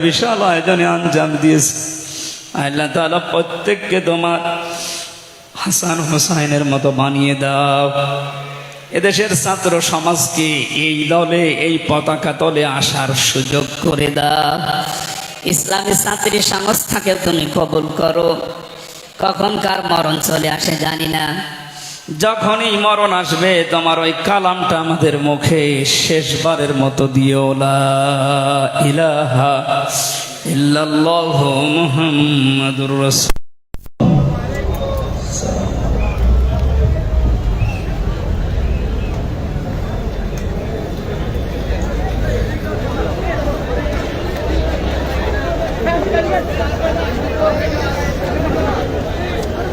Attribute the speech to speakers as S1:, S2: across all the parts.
S1: বিশাল আয়োজনে আঞ্জাম দিয়েছে। আল্লাহ তাআলা প্রত্যেককে তোমার হাসান হুসাইনের মতো বানিয়ে দাও। এদেশের ছাত্র সমাজকে এই দলে, এই পতাকা তলে আসার সুযোগ করে দাও।
S2: ইসলামী ছাত্রী সংস্থাকে তুমি কবুল করো। কখন কার মরণ চলে আসে জানি না।
S1: যখনই মরণ আসবে, তোমার ওই কালামটা আমাদের মুখে শেষবারের মতো দিও। ইলাহা ইল্লাল্লাহু মুহাম্মাদুর রাসূল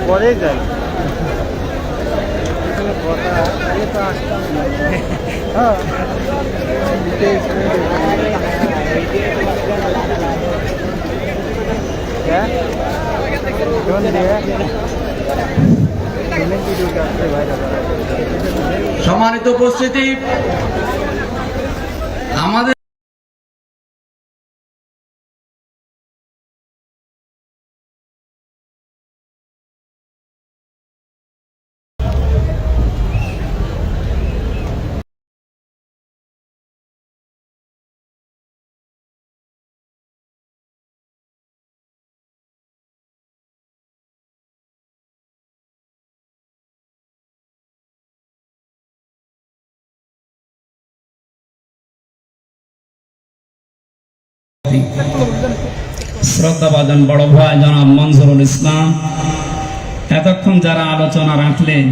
S3: পরে যাই এখানে কথা আগে তো আসতাম না হ্যাঁ তেইশ হ্যাঁ কোন দিয়ে ভিডিওটা আসছে ভাই
S4: সম্মানিত উপস্থিতি। আমাদের
S1: শ্রদ্ধাভাজন বড় ভাই জনাব মনজুরুল ইসলাম। এতক্ষণ যারা আলোচনা রাখলেন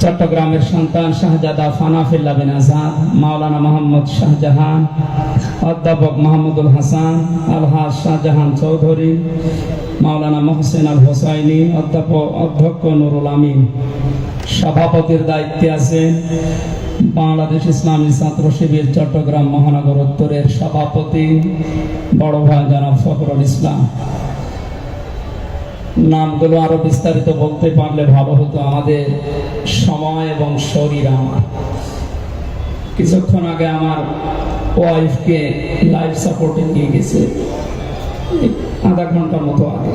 S1: চট্টগ্রামের সন্তান শাহজাদা ফানাফিল্লা বিন আজাদ, মাওলানা মোহাম্মদ শাহজাহান, অধ্যাপক মাহমুদুল হাসান, আলহাজ শাহজাহান চৌধুরী, মাওলানা মহসেন আল হোসাইনি, অধ্যাপক অধ্যক্ষ নুরুল আমিন। সভাপতির দায়িত্বে আছেন বাংলাদেশ ইসলামী ছাত্র শিবির চট্টগ্রাম মহানগর উত্তরের সভাপতি, বড় ভাই জনাব ফখরুল ইসলাম। নামগুলো আরও বিস্তারিত বলতে পারলে ভালো হতো, আমাদের সময় এবং শরীর আমার। কিছুক্ষণ আগে আমার ওয়াইফকে লাইফ সাপোর্টে নিয়ে গেছে, আধা ঘণ্টার মতো আগে।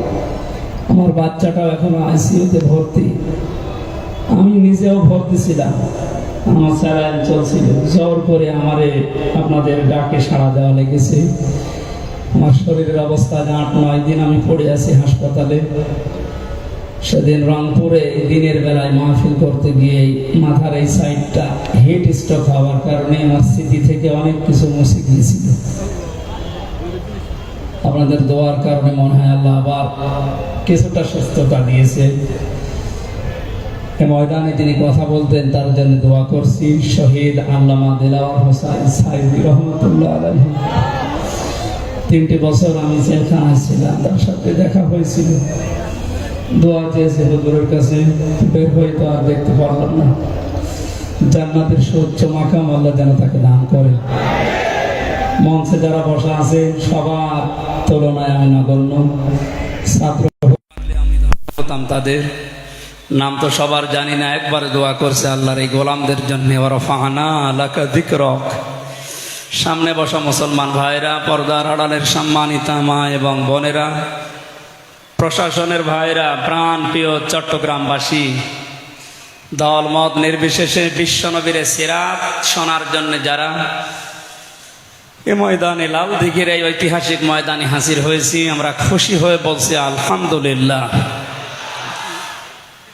S1: আমার বাচ্চাটাও এখনও আইসিইউতে ভর্তি। আমি নিজেও ভর্তি ছিলাম। আমার স্যালাইন চলছিল। জোর করে আমারে আপনাদের ডাকে সাড়া দেওয়া লেগেছে। আমার শরীরের অবস্থা আট, নয় দিন আমি পড়ে আছি হাসপাতালে। সেদিন রংপুরে দিনের বেলায় মাহফিল করতে গিয়ে মাথার এই সাইডটা হিট স্ট্রোক হওয়ার কারণে আমার স্মৃতি থেকে অনেক কিছু মুছে গিয়েছিল। আপনাদের দোয়ার কারণে মনে হয় আল্লাহ আবার কিছুটা সুস্থতা দিয়েছে। ময়দানে তিনি কথা বলতেন, তার জন্য দোয়া করছি। শহীদ আল্লামা দিলাওয়ার হোসাইন সাইদি রহমতুল্লাহ আলাইহি। তিনটি বছর আমি জেলখানায় ছিলাম, তার সাথে দেখা হয়েছিল। দোয়া চেয়েছে হুজুরের কাছে, বের হয়ে তো আর দেখতে পারলাম না। জান্নাতের সূর্য মাকাম আল্লাহ যেন তাকে দান করে। মঞ্চে যারা বসা আছে, সবার তুলনায় আমি নগণ্য। ছাত্র হতাম তাদের। নাম তো সবার জানি না, একবার দোয়া করছে আল্লাহর এই গোলামদের জন্য। ফাহানা সামনে বসা মুসলমান ভাইরা, পর্দার আড়ালের সম্মানিতা মা এবং বোনেরা, প্রশাসনের ভাইরা প্রাণ প্রিয় চট্টগ্রামবাসী, দল মত নির্বিশেষে বিশ্বনবীরে সিরাত শোনার জন্য যারা এ ময়দানে লাল দিঘির এই ঐতিহাসিক ময়দানে হাজির হয়েছি, আমরা খুশি হয়ে বলছি আলহামদুলিল্লাহ।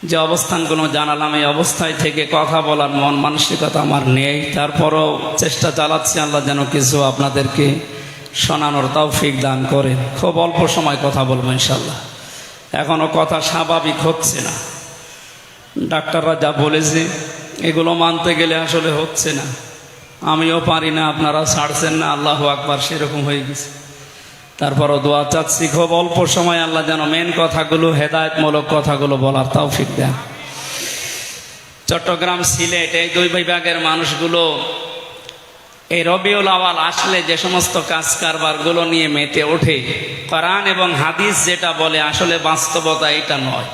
S1: যে অবস্থানগুলো জানালাম, এই অবস্থায় থেকে কথা বলার মন মানসিকতা আমার নেই। তারপরও চেষ্টা চালাচ্ছি আল্লাহ যেন কিছু আপনাদেরকে শোনানোর তৌফিক দান করে। খুব অল্প সময় কথা বলব ইনশাল্লাহ এখনও কথা স্বাভাবিক হচ্ছে না। ডাক্তাররা যা বলেছে, এগুলো মানতে গেলে আসলে হচ্ছে না। আমিও পারি না, আপনারা ছাড়ছেন না, আল্লাহ আকবার, সেরকম হয়ে গেছে। তারপরও দোয়া চাচ্ছি, খুব অল্প সময় আল্লাহ যেন মেন কথাগুলো, হেদায়তমূলক কথাগুলো বলার তাও ফিক দেন। চট্টগ্রাম সিলেট, এই দুই বিভাগের মানুষগুলো, এই রবিউল আওয়াল আসলে যে সমস্ত কাজ কারবারগুলো নিয়ে মেতে ওঠে, কোরআন এবং হাদিস যেটা বলে, আসলে বাস্তবতা এটা নয়।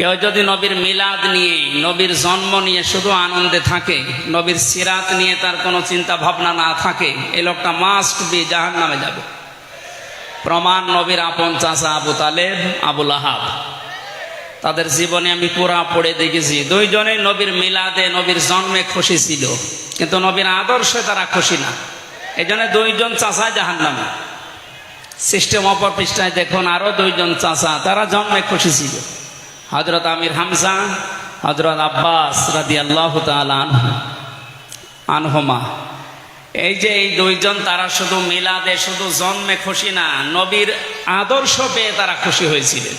S1: কেউ যদি নবীর মিলাদ নিয়ে, নবীর জন্ম নিয়ে শুধু আনন্দে থাকে, নবীর সিরাত নিয়ে তার কোনো চিন্তা ভাবনা না থাকে এই লোকটা মাস্ট বি জাহান নামে যাবে। প্রমাণ নবীর আপন চাষা আবু তালেব আবুল আহাব তাদের জীবনে আমি পুরা পড়ে দেখেছি, দুইজনেই নবীর মিলাদে, নবীর জন্মে খুশি ছিল। কিন্তু নবীর আদর্শে তারা খুশি না। এই জন্য দুইজন চাচা জাহান নামে সিস্টেম অপর পৃষ্ঠায় দেখুন, আরও দুইজন চাষা তারা জন্মে খুশি ছিল। হজরত আমির হামজা হজরত আব্বাস রাদি আল্লাহ আনহমা। এই যে এই দুইজন তারা শুধু মিলাদে, শুধু জন্মে খুশি না, নবীর আদর্শ পেয়ে তারা খুশি হয়েছিলেন।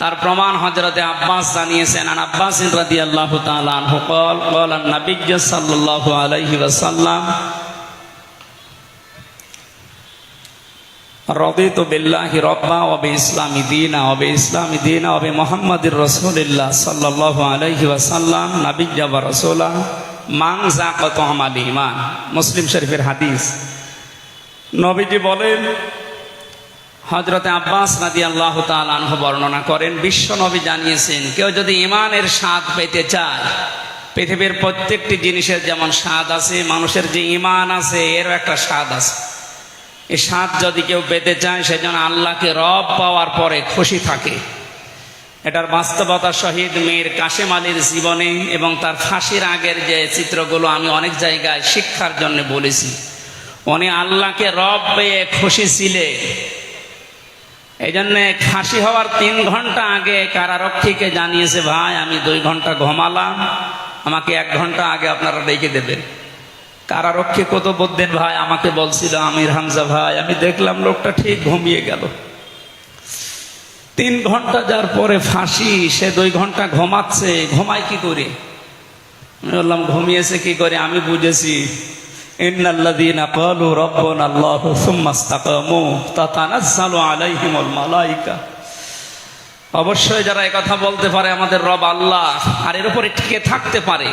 S1: তার প্রমাণ হজরতে আব্বাস জানিয়েছেন আর আব্বাস রাদি আল্লাহ আনহু কল কল নবী সাল্লাল্লাহু আলাইহি ওয়াসাল্লাম রদিত বিল্লাহি রব্বা ওবে ইসলামী দিনা ওবে ইসলামী দিনা ওবে মোহাম্মদুর রসুলিল্লাহ সাল্লাল্লাহু আলাইহি ওয়াসাল্লাম নাবিজ্জা বা রসুলা। মাং জাকত আমাল ইমান মুসলিম শরীফের হাদিস। নবীজি বলেন হজরতে আব্বাস নাদি আল্লাহ আনহ বর্ণনা করেন, বিশ্ব নবী জানিয়েছেন, কেউ যদি ইমানের স্বাদ পেতে চায়, পৃথিবীর প্রত্যেকটি জিনিসের যেমন স্বাদ আছে, মানুষের যে ইমান আছে, এরও একটা স্বাদ আছে। এই স্বাদ যদি কেউ পেতে চায়, সেজন্য আল্লাহকে রব পাওয়ার পরে খুশি থাকে। এটার বাস্তবতা শহীদ মীর কাশেম আলীর জীবনে এবং তার ফাঁসির আগের যে চিত্রগুলো আমি অনেক জায়গায় শিক্ষার জন্য বলেছি। উনি আল্লাহকে রব পেয়ে খুশি ছিলেন। এই জন্যে ফাঁসি হওয়ার তিন ঘণ্টা আগে কারারক্ষীকে জানিয়েছে, ভাই, আমি দুই ঘণ্টা ঘুমালাম। আমাকে এক ঘণ্টা আগে আপনারা ডেকে দেবেন। কারারক্ষী কত বলতেন ভাই আমাকে বলছিল, আমির হামজা ভাই, আমি দেখলাম লোকটা ঠিক ঘুমিয়ে গেল। তিন ঘণ্টা যার পরে ফাঁসি, সে দুই ঘণ্টা ঘুমাচ্ছে, ঘুমায় কি করে? আমি বললাম, ঘুমিয়েছে কি করে? আমি বুঝেছি। আল্লাহু অবশ্যই যারা কথা বলতে পারে, আমাদের রব আল্লাহ, আর এর উপরে টিকে থাকতে পারে।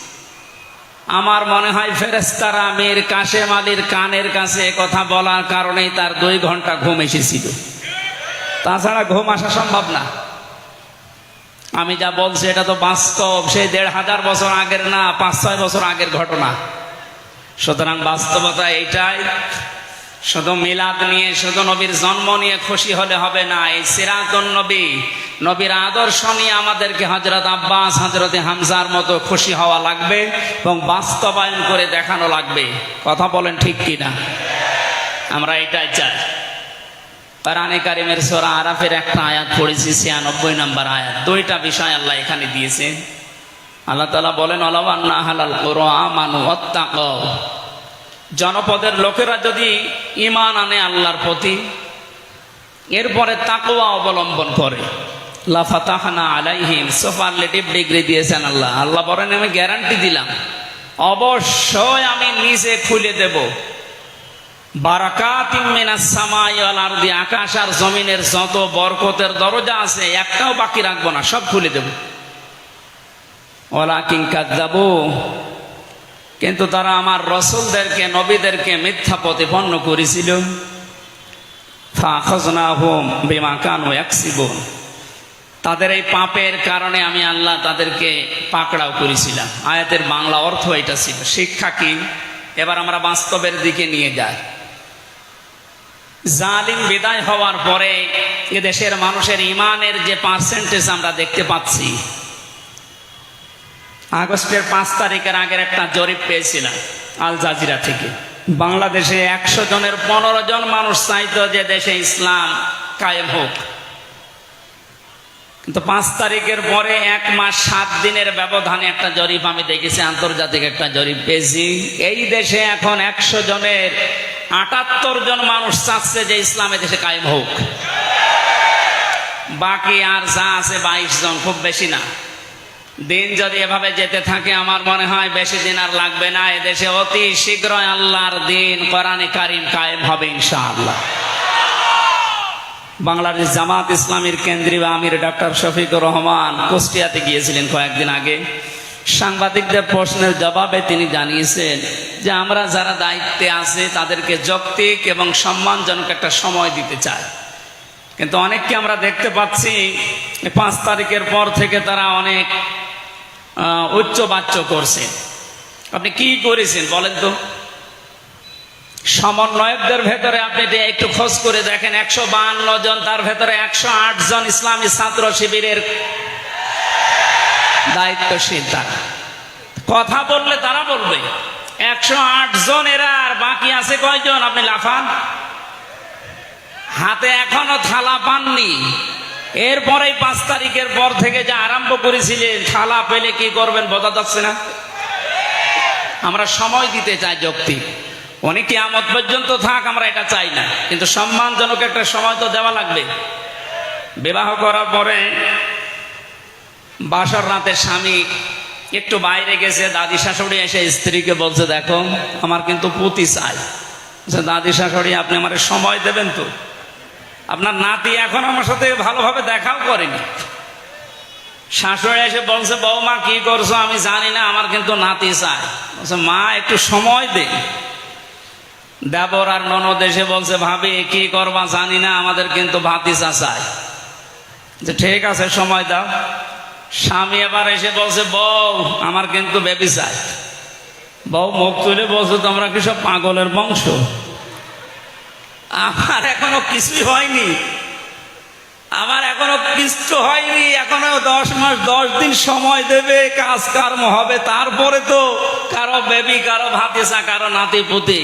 S1: আমার মনে হয় ফেরেস্তারা মীর কাশেম আলীর কানের কাছে কথা বলার কারণেই তার দুই ঘণ্টা ঘুম এসেছিল। তাছাড়া ঘুম আসা সম্ভব না। আমি যা বলছি এটা তো বাস্তব, সেই দেড় হাজার বছর আগের না, পাঁচ ছয় বছর আগের ঘটনা। সুতরাং বাস্তবতা এইটাই। শুধু মিলাদ নিয়ে, শুধু নবীর জন্ম নিয়ে খুশি হলে হবে না। এই সিরাতুন নবী, নবীর আদর্শ নিয়ে আমাদেরকে হজরত আব্বাস হজরতে হামজার মতো খুশি হওয়া লাগবে এবং বাস্তবায়ন করে দেখানো লাগবে। কথা বলেন ঠিক কিনা? আমরা এটাই চাই। কোরআনে কারিমের সোরা আরাফের একটা আয়াত পড়েছি, ছিয়ানব্বই নাম্বার আয়াত। দুইটা বিষয় আল্লাহ এখানে দিয়েছে। আল্লাহ তালা বলেন অলবান্না হালাল করো আমানু অত্যাক জনপদের লোকেরা যদি ইমান আনে আল্লাহর প্রতি, এরপরে তাকওয়া অবলম্বন করে। লাফাতাহানা আলাইহিম সুপারলেটিভ ডিগ্রি দিয়েছেন আল্লাহ। আল্লাহ বলেন, আমি গ্যারান্টি দিলাম। অবশ্যই আমি নিজে খুলে দেব। আরদি, আকাশ আর জমিনের যত বরকতের দরজা আছে, একটাও বাকি রাখব না, সব খুলে দেব। ওলা কিংকাত যাব কিন্তু তারা আমার রসুলদেরকে, নবীদেরকে মিথ্যা প্রতিপন্ন করেছিল। তাদের এই পাপের কারণে আমি আল্লাহ তাদেরকে পাকড়াও করেছিলাম। আয়াতের বাংলা অর্থ এটা ছিল। শিক্ষা কি? এবার আমরা বাস্তবের দিকে নিয়ে যাই। জালিম বিদায় হওয়ার পরে এদেশের মানুষের ইমানের যে পার্সেন্টেজ আমরা দেখতে পাচ্ছি আগস্টের পাঁচ তারিখের আগের একটা জরিপ পেয়েছিলাম, আল জাজিরা থেকে। বাংলাদেশে একশো জনের পনেরো জন মানুষ চাইতো যে দেশে ইসলাম কায়েম হোক। কিন্তু পাঁচ তারিখের পরে এক মাস সাত দিনের ব্যবধানে একটা জরিপ আমি দেখেছি, আন্তর্জাতিক একটা জরিপ পেয়েছি। এই দেশে এখন একশো জনের আটাত্তর জন মানুষ চাচ্ছে যে ইসলামে দেশে কায়েম হোক। বাকি আর যা আছে বাইশ জন, খুব বেশি না। দিন যদি এভাবে যেতে থাকে, আমার মনে হয় বেশি দিন আর লাগবে না। এদেশে অতি শীঘ্রই আল্লাহর দিন, কোরআনে কারিম কায়েম হবে ইনশাআল্লাহ। বাংলাদেশ জামাত ইসলামীর কেন্দ্রীয় আমির ডক্টর শফিকুর রহমান কুষ্টিয়াতে গিয়েছিলেন কয়েকদিন আগে। সাংবাদিকদের প্রশ্নের জবাবে তিনি জানিয়েছেন যে, আমরা যারা দায়িত্বে আছে, তাদেরকে যৌক্তিক এবং সম্মানজনক একটা সময় দিতে চাই। কিন্তু অনেককে আমরা দেখতে পাচ্ছি, পাঁচ তারিখের পর থেকে তারা অনেক আহ, উচ্চবাচ্য করছে আপনি কি করেছেন বলেন তো? সমন্বয়কদের ভেতরে আপনি একটু খোঁজ করে দেখেন একশো বাহান্ন জন তার ভেতরে একশো আট জন ইসলামী ছাত্র শিবিরের দায়িত্বশীল তারা। কথা বললে তারা বলবে একশো আট জন এরা আর বাকি আছে কয়জন? আপনি লাফান। হাতে এখনও থালা পাননি। এরপরেই পাঁচ তারিখের পর থেকে যা আরম্ভ করেছিলেন থালা পেলে কি করবেন বোঝা যাচ্ছে না? আমরা সময় দিতে চাই যৌক্তিক অনেক কিয়ামত পর্যন্ত থাক, আমরা এটা চাই না। কিন্তু সম্মানজনক একটা সময় তো দেওয়া লাগবে। বিবাহ করার পরে বাসর রাতে স্বামী একটু বাইরে গেছে, দাদি শাশুড়ি এসে স্ত্রীকে বলছে, দেখো, আমার কিন্তু পুতি চাই। দাদি শাশুড়ি, আপনি আমার সময় দেবেন তো? আপনার নাতি এখন আমার সাথে ভালোভাবে দেখাও করেনি। শাশুড়ি এসে বলছে বৌমা কি করছ? আমি জানি না, আমার কিন্তু নাতি চায়। মা, একটু সময় দে। দেবর আর ননদ এসে বলছে, ভাবি, কি করবা জানি না, আমাদের কিন্তু ভাতিসা চায়। যে, ঠিক আছে, সময় দাও। স্বামী এবার এসে বলছে, বউ, আমার কিন্তু বেবি চাই বউ মুখ তুলে বলছে, তোমরা কি সব পাগলের বংশ? আমার এখনও কিছুই হয়নি। আমার এখনও কিছু হয়নি, এখনও দশ মাস, দশ দিন সময় দেবে কাজ কর্ম হবে, তারপরে তো কারও বেবি, কারও ভাতিসা কারও নাতি পুতি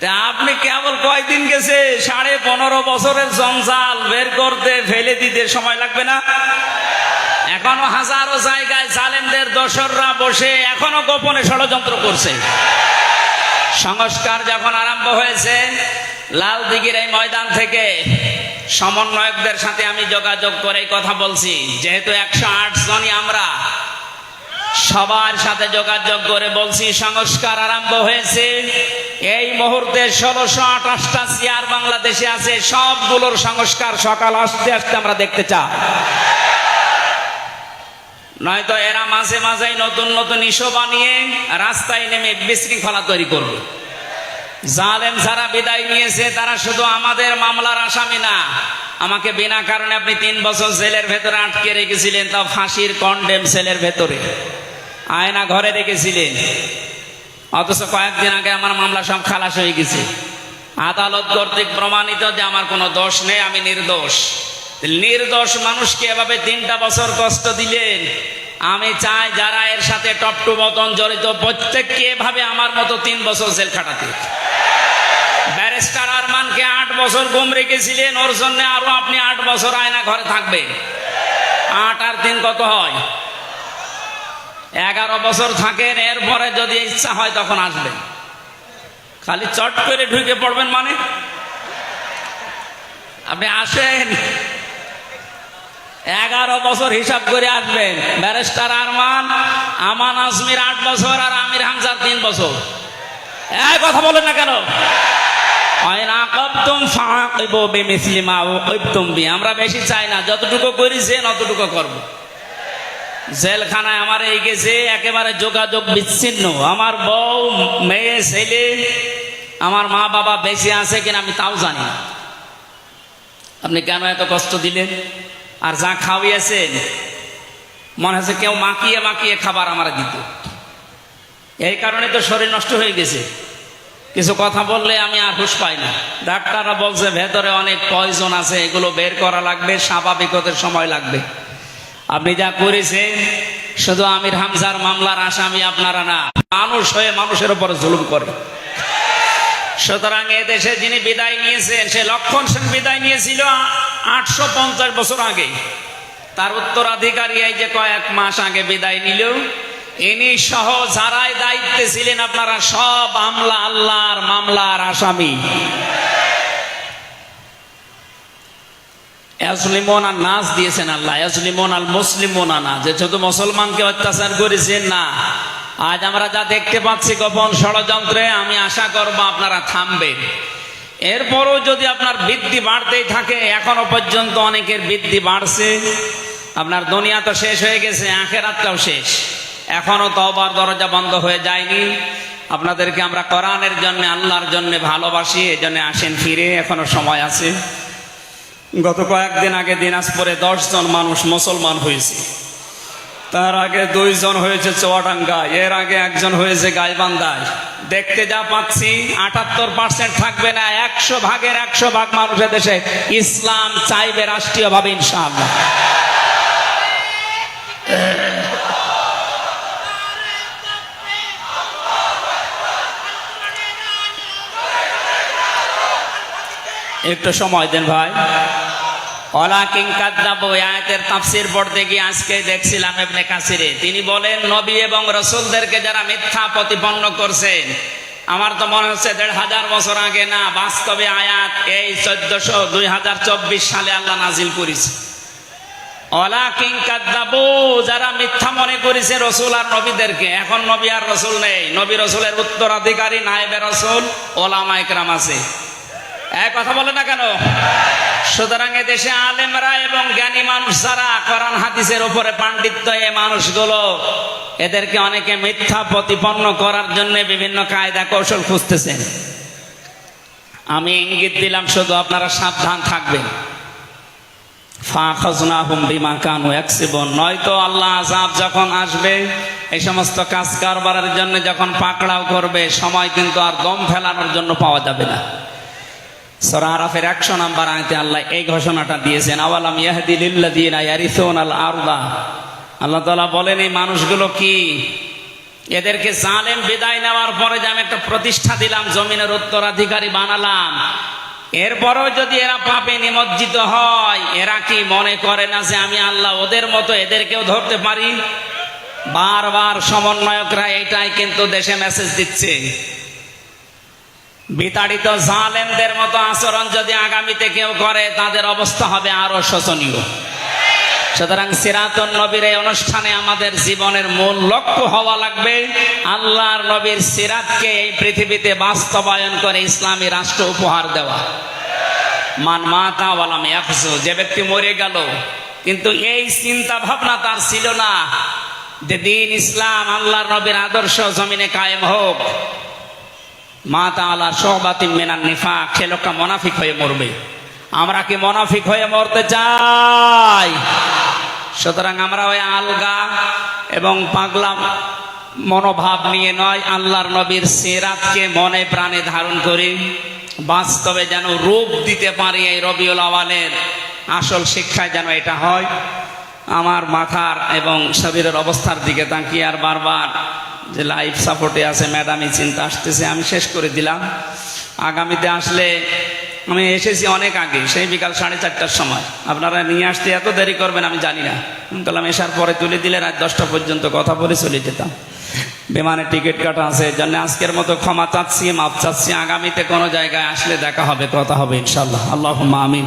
S1: তা আপনি কেবল কয়দিন গেছে? সাড়ে পনেরো বছরের জঞ্জাল বের করতে, ফেলে দিতে সময় লাগবে না? এখনও হাজারো জায়গায় জালেমদের দোসররা বসে এখনও গোপনে ষড়যন্ত্র করছে। সংস্কার যখন আরম্ভ হয়েছে লাল দিঘির এই ময়দান থেকে সমন্বয়কদের সাথে আমি যোগাযোগ করে কথা বলছি। যেহেতু একশো আট জনই আমরা, সবার সাথে যোগাযোগ করে বলছি, সংস্কার আরম্ভ হয়েছে। এই মুহূর্তে ষোলোশো আঠাশটা চেয়ার বাংলাদেশে আছে, সবগুলোর সংস্কার সকাল আসতে আসতে আমরা দেখতে চাই। নয়তো এরা মাঝে মাঝে নতুন নতুন ইস্যু বানিয়ে রাস্তায় নেমে বিশৃঙ্খলা তৈরি করবে। জালেম যারা বিদায় নিয়েছে, তারা শুধু আমাদের মামলার আসামি না। আমাকে বিনা কারণে আপনি তিন বছর জেলের ভেতরে আটকে রেখেছিলেন তা ফাঁসির কন্ডেম সেলের ভেতরে। আয়না ঘরে রেখেছিলেন। অথচ কয়েকদিন আগে আমার মামলা সব খালাস হয়ে গেছে। আদালত কর্তৃক প্রমাণিত যে আমার কোনো দোষ নেই, আমি নির্দোষ। নির্দোষ মানুষকে এভাবে তিনটা বছর কষ্ট দিলেন। আমি চাই যারা এর সাথে টপটু বতন জড়িত, প্রত্যেককে এভাবে আমার মতো তিন বছর জেল খাটাতে। ব্যারিস্টার আরমানকে আট বছর গুম রেখেছিলেন, ওর জন্য আরও আপনি আট বছর আয়না ঘরে থাকবেন আট আর তিন কত হয়? এগারো বছর থাকেন, এরপরে যদি ইচ্ছা হয় তখন আসবেন খালি চট করে ঢুকে পড়বেন মানে? আপনি আসেন। এগারো বছর হিসাব করে আসবেন। ব্যারিস্টার আরমান, আমান আজমির আট বছর আর আমির হামজার তিন বছর। কথা বলেন না কেন? আমরা বেশি চাই না, যতটুকু করেছেন অতটুকু করব। জেলখানায় আমার এই গেছে, একেবারে যোগাযোগ বিচ্ছিন্ন। আমার বউ, মেয়ে, ছেলে, আমার মা বাবা বেঁচে আছে কিনা আমি তাও জানি আপনি কেন এত কষ্ট দিলেন? আর যা খাওয়িয়েছেন, মনে হচ্ছে কেউ মাখিয়ে মাখিয়ে খাবার আমার দিত। এই কারণে তো শরীর নষ্ট হয়ে গেছে। কিছু কথা বললে আমি আর হুশ পাই না। ডাক্তাররা বলছে, ভেতরে অনেক পয়জন আছে, এগুলো বের করা লাগবে, স্বাভাবিক হতে সময় লাগবে। আপনি যা করেছেন, শুধু আমির হামজার মামলার আসামি আপনারা না, মানুষ হয়ে মানুষের উপর জুলুম করে। সুতরাং এ দেশে যিনি বিদায় নিয়েছেন, সে লক্ষণ সেন বিদায় নিয়েছিল আটশো পঞ্চাশ বছর আগে। তার উত্তরাধিকারী এই যে কয়েক মাস আগে বিদায় নিল ইনি সহ যারাই দায়িত্বে ছিলেন আপনারা সব আমলা আল্লাহর মামলার আসামি। আর নাচ দিয়েছেন মুসলমানকে অত্যাচার করেছেন না, আজ আমরা যা দেখতে পাচ্ছি ষড়যন্ত্রে, আমি আশা করব আপনারা থামবেন এরপরও যদি আপনার বৃদ্ধি বাড়তেই থাকে, এখনও পর্যন্ত অনেকের বৃদ্ধি বাড়ছে। আপনার দুনিয়া তো শেষ হয়ে গেছে, আখেরাতটাও শেষ। এখনও তওবার দরজা বন্ধ হয়ে যায়নি। আপনাদেরকে আমরা কোরআনের জন্য, আল্লাহর জন্য ভালোবাসি এই জন্য আসেন ফিরে, এখনও সময় আছে। গত কয়েকদিন আগে দিনাজপুরে দশ জন মানুষ মুসলমান হয়েছে। তার আগে দুইজন হয়েছে চুয়াডাঙ্গায় এর আগে একজন হয়েছে গাইবান্ধায়। দেখতে যা পাচ্ছি, আটাত্তর পার্সেন্ট থাকবে না, একশো ভাগের একশো ভাগ মানুষের দেশে ইসলাম চাইবে রাষ্ট্রীয়ভাবে, ইনশাআল্লাহ। একটু সময় দেন ভাই। আয়াতের আজকে দেখছিলাম তিনি বলেন, নবী এবং রসুলদেরকে যারা মিথ্যা প্রতিপন্ন করছেন, আমার তো মনে হচ্ছে দেড় হাজার বছর আগে না, বাস্তবে আয়াত এই চোদ্দশো দুই হাজার চব্বিশ সালে আল্লাহ নাজিল করেছে। অলা কিং কাদ্দাবু যারা মিথ্যা মনে রসুল আর নবীদেরকে, এখন নবী আর রসুল নেই। নবী রসুলের উত্তরাধিকারী, নায়েবে রসুল ওলামা একরাম আছে। কথা বলে না কেন? সুতরাং দেশে আলেমরা এবং জ্ঞানী মানুষ যারা কোরআন হাদিসের উপরে পাণ্ডিত্য এ মানুষগুলো, এদেরকে অনেকে মিথ্যা প্রতিপন্ন করার জন্য বিভিন্ন কায়দা কৌশল খুঁজতেছেন। আমি ইঙ্গিত দিলাম শুধু আপনারা সাবধান থাকবেন। নয়তো আল্লাহ আযাব যখন আসবে, এই সমস্ত কাজ কারবারের জন্য যখন পাকড়াও করবে, সময় কিন্তু আর দম ফেলানোর জন্য পাওয়া যাবে না। সূরা আরাফের 100 নাম্বার আয়াতে আল্লাহ এই ঘোষণাটা দিয়েছেন, আওয়ালাম ইয়াহদি লিল্লাযিনা ইয়ারিসুনাল আরদা? আল্লাহ তাআলা বলেন, এই মানুষগুলো কি? এদেরকে জালেম বিদায় নেওয়ার পরে যে আমি একটা প্রতিষ্ঠা দিলাম, জমিনের উত্তরাধিকারী বানালাম। এরপরও যদি এরা পাপে নিমজ্জিত হয়, এরা কি মনে করে না যে আমি আল্লাহ ওদের মতো এদেরকেও ধরতে পারি? বারবার সমন্বয়করা এটাই কিন্তু দেশে মেসেজ দিচ্ছে। বিতাড়িত জালেমদের মতো আচরণ যদি আগামীতে কেউ করে, তাদের অবস্থা হবে আরও শোচনীয়। সুতরাং সিরাতুন নবীর এই অনুষ্ঠানে আমাদের জীবনের মূল লক্ষ্য হওয়া লাগবে, আল্লাহর নবীর সিরাতকে এই পৃথিবীতে বাস্তবায়ন করে ইসলামী রাষ্ট্র উপহার দেওয়া। মান মাতা ওয়ালাম ইয়াফজু যে ব্যক্তি মরে গেল, কিন্তু এই চিন্তা ভাবনা তার ছিল না যে দিন ইসলাম আল্লাহর নবীর আদর্শ জমিনে কায়েম হোক। মা তাআলা সহবাতি মেনার নিফা সে লোকটা মনাফিক হয়ে মরবে। আমরা কি মনাফিক হয়ে মরতে চাই? সুতরাং আমরা ওই আলগা এবং পাগলা মনোভাব নিয়ে নয়, আল্লাহর নবীর সেরাতকে মনে প্রাণে ধারণ করি। বাস্তবে যেন রূপ দিতে পারি এই রবিউল আওয়ালের আসল শিক্ষায় যেন এটা হয়। আমার মাথার এবং শরীরের অবস্থার দিকে তাকিয়ে আর বারবার যে লাইফ সাপোর্টে আছে ম্যাডামই চিন্তা আসতেছে, আমি শেষ করে দিলাম। আগামীতে আসলে আমি এসেছি অনেক আগে, সেই বিকাল সাড়ে চারটার সময়। আপনারা নিয়ে আসতে এত দেরি করবেন আমি জানি না। বললাম, এসার পরে তুলে দিলে রাত দশটা পর্যন্ত কথা বলে চলে যেতাম। বিমানে টিকিট কাটা আছে এর জন্য আজকের মতো ক্ষমা চাচ্ছি মাপ চাচ্ছি। আগামীতে কোনো জায়গায় আসলে দেখা হবে, কথা হবে ইনশাল্লাহ আল্লাহ আমিন।